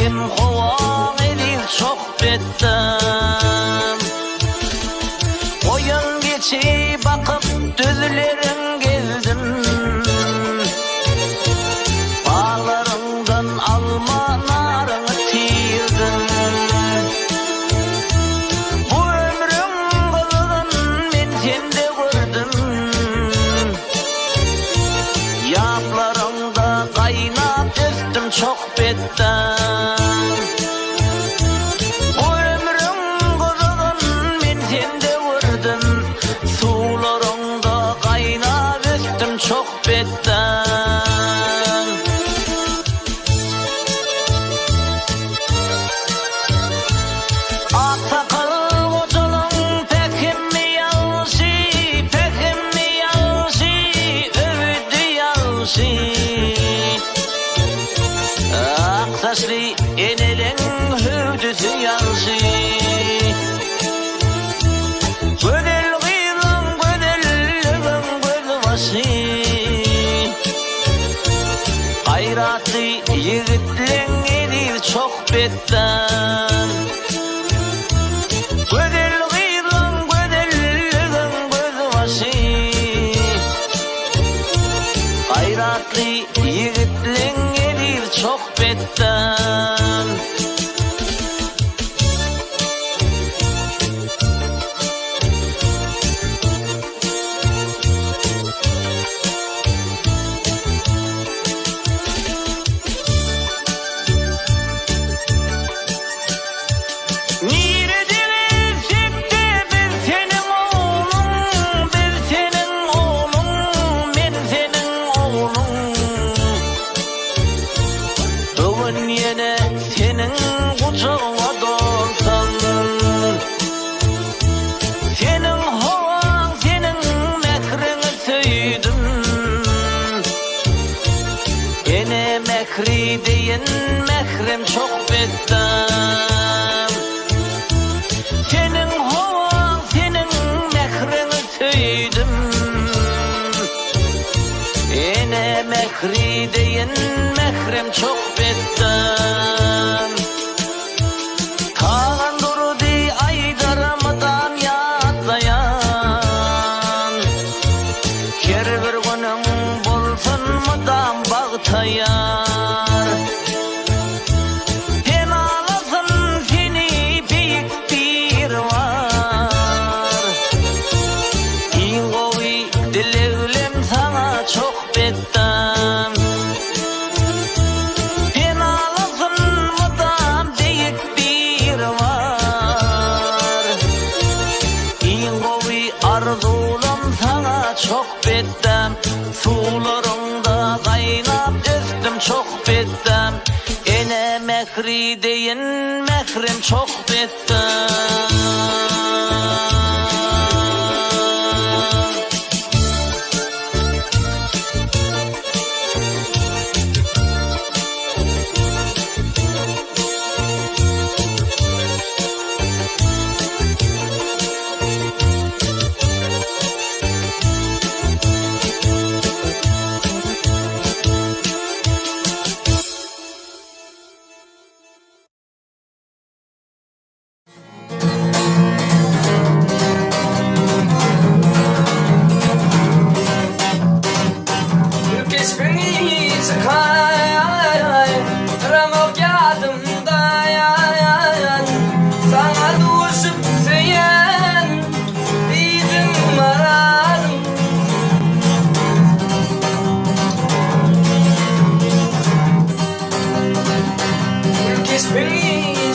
Lakin huva elil sohbetten Tinder. gayratlı yigitlerin eli çok betten Gödel gıyran gödelligen gözü başı. Gayratlı yigitlerin eli çok betten mehri deyin mehrem çok bedda. çok bittim Sularımda kaynap öftüm çok bittim Ene mekri deyin mekrim çok bittim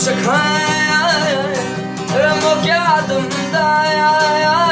Sakın Ramok yardımda ya ya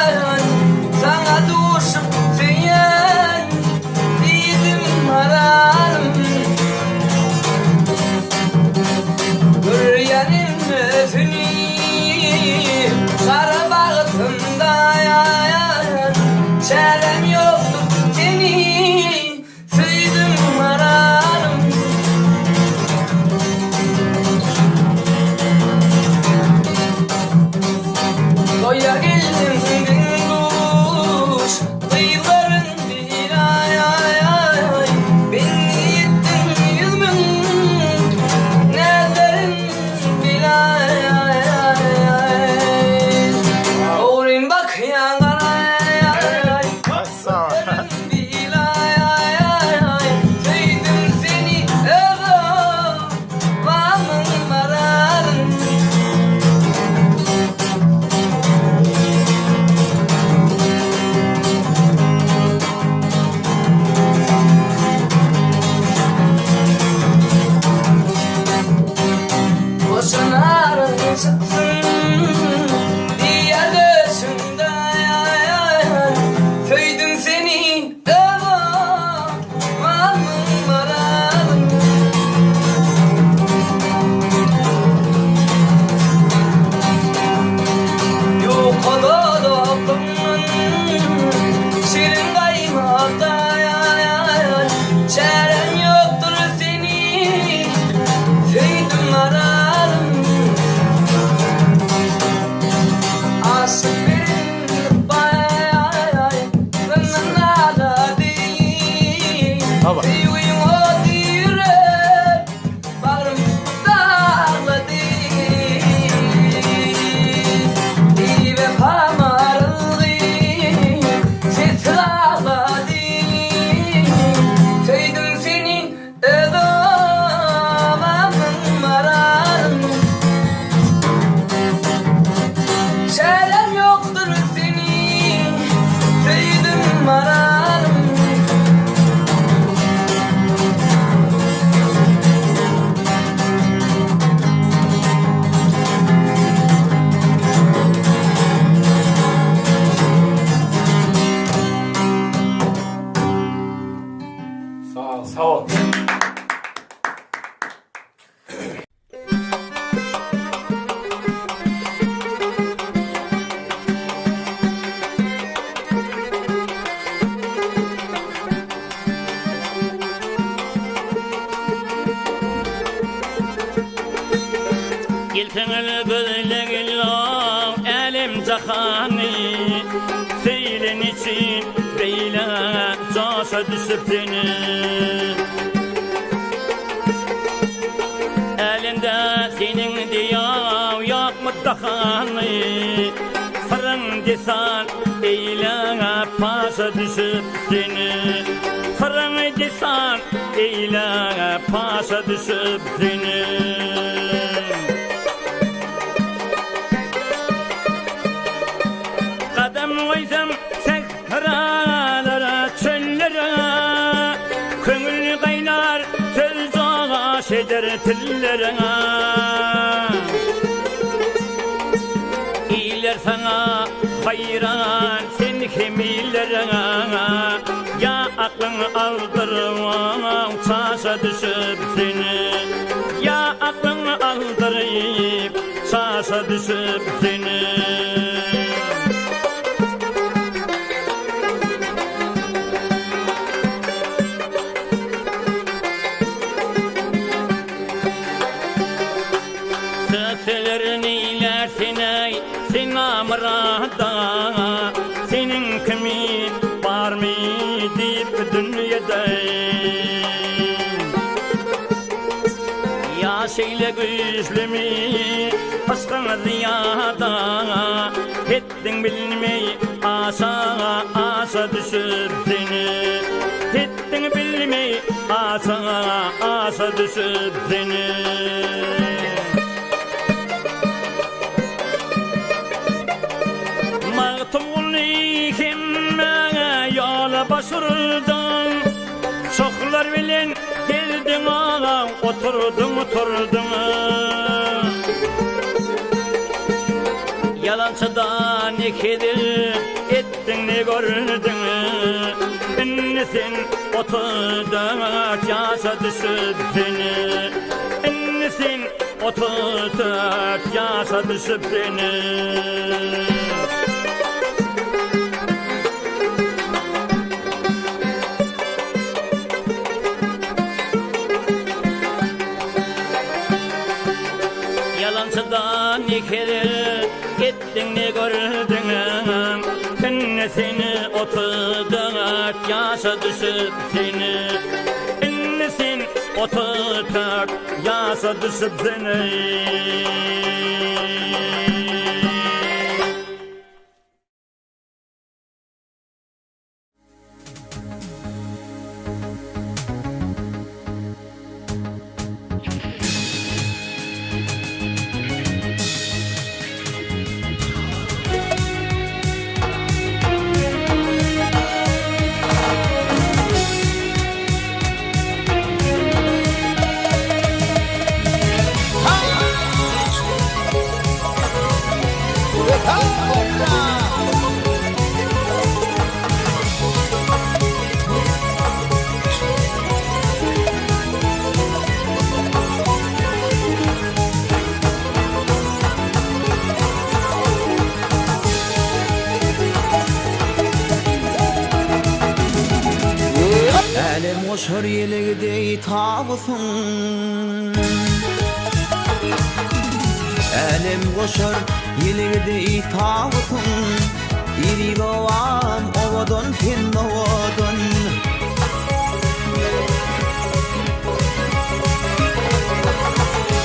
Gözlerin elim cahanı Seylin için beyle caşa düşüp Elinde senin diyav yok muttahanı Fırın desan eyle paşa düşüp seni Fırın desan eyle paşa düşüp seni ağaç eder tillere İyiler sana hayran sen kimilere Ya aklın aldırma çaşa düşüp seni. Ya aklın aldırıp çaşa düşüp seni Satılır neylersin ey sen amrada Senin kimin var mı deyip dünyada? Ya şeyle güçlü mü? Aşkın ziyada Ettin bilmeyi aşağı aşağı düşüp seni. Ettin bilmeyi aşağı aşağı düşüp seni yola başırdın Çoklar bilen geldin ağam oturdun oturdun Yalancıdan ikidir ettin ne gördün İnnesin oturdun yaşa düşüp seni. İnnesin oturdun yaşa düşüp ikidir gittin ne gördün Ben seni oturdun yaşa düşüp seni. İnnesin oturduk yaşa düşüp seni tağısın Elim koşar yelegidey tağısın İri doğam ovadan fin ovadan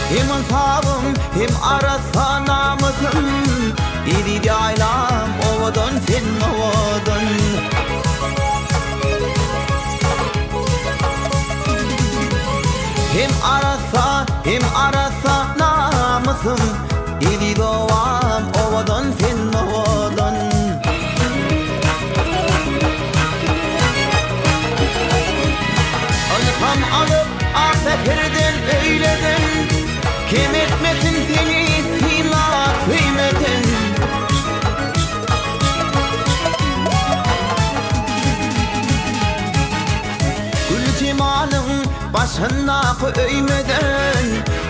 Hem ansabım hem arasa namısın İri yaylam ovadan fin ovadan arasa hem arasa namısın başına öymeden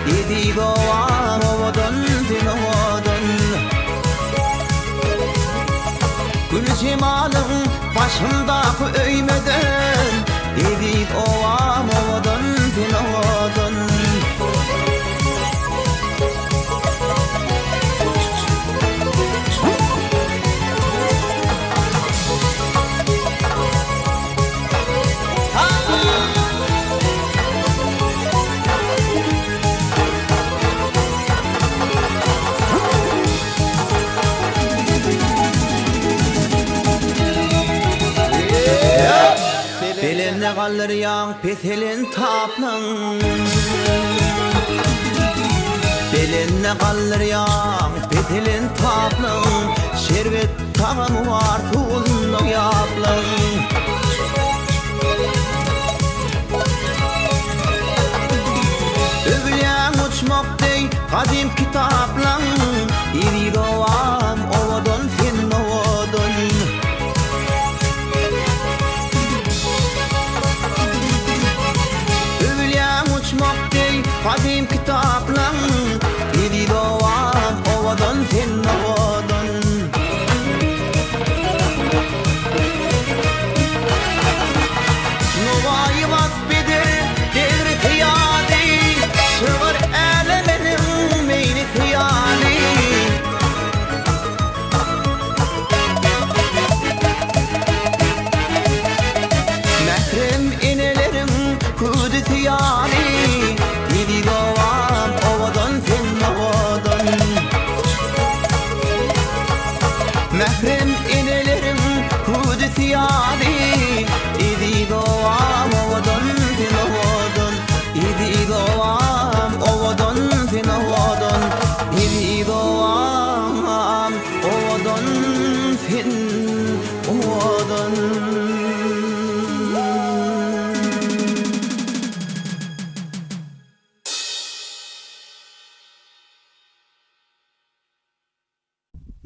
Yedi doğan ovadan zinovadan Gül cimalın başında öymeden petelin taplan Beline kalır yan petelin taplan Şerbet tamam var tulun yaplan Övülen uçmak dey kadim kitaplan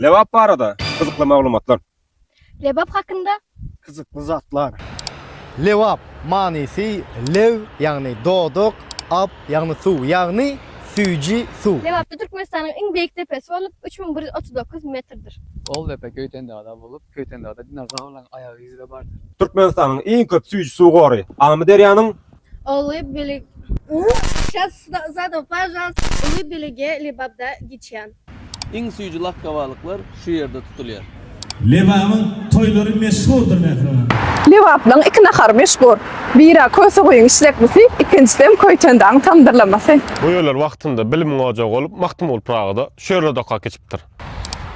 Levap var arada. Kızıklı maglumatlar. Rebap hakkında kızıklı zatlar. Levap manisi lev yani doğduk, ap yani su yani süci su. Levap'ta Türkmenistan'ın en büyük tepesi olup 3139 metrdir. Ol tepe Köyten Dağı'da bulup Köyten Dağı'da dinozor olan ayağı izi de vardır. Türkmenistan'ın en köp suyucu su gori. Amı deryanın Olayı bilig... Сейчас задал, пожалуйста. Olayı biligi Lebap'da eng suyucu lakkavalıklar şu yerde tutuluyor. Levamın toyları meşhurdur mehriman. Levaplan iki nahar meşhur. Bira köse koyun işlekmesi, ikincisi hem koyçandan tamdırlaması. Bu yollar vaktinde bilim olacak olup, maktum olup rağıda şöyle doka geçiptir.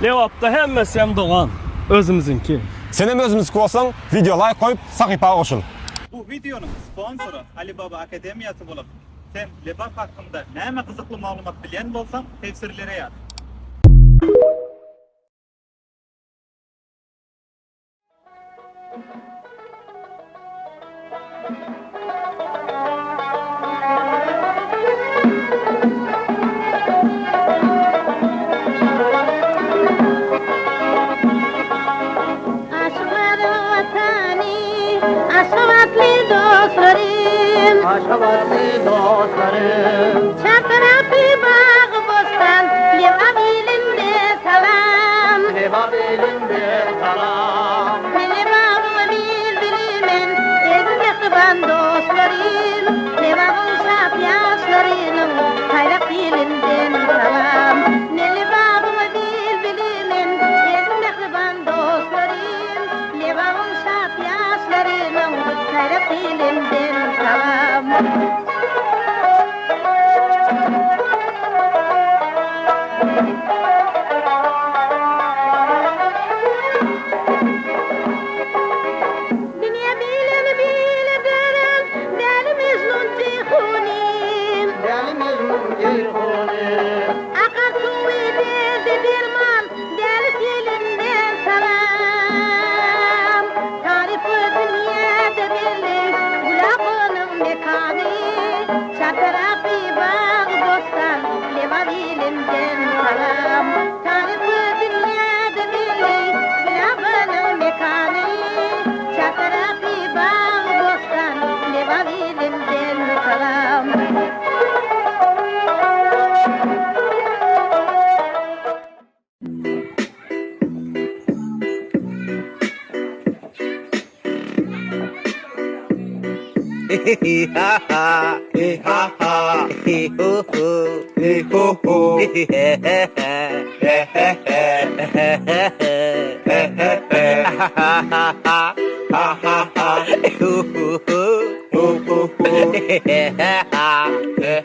Levapta hemmesi hem doğan, özümüzünki. Sen hem özümüzki olsan, video like koyup sahipa koşun. Bu videonun sponsoru Ali Baba Akademiyası bulup, sen Levap hakkında näme kızıklı maglumat bilen bolsan, tefsirlere yaz. Leva bilinde Hey ha ha, hey ha ha, hey ho ho, hey ho ho, yeah, yeah, yeah, yeah, yeah, yeah, Ha ha ha, hoo hoo hoo, hoo hoo hoo, yeah, ha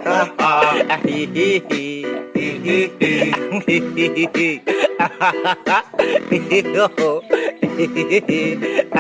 ha ha, hee hee hee, hee hee hee, hee hee hee, ha ha ha, hee ho, hee hee hee.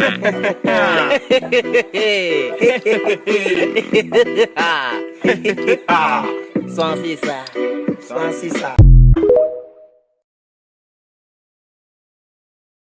Sansi ah. ah. sa. Sansi sa.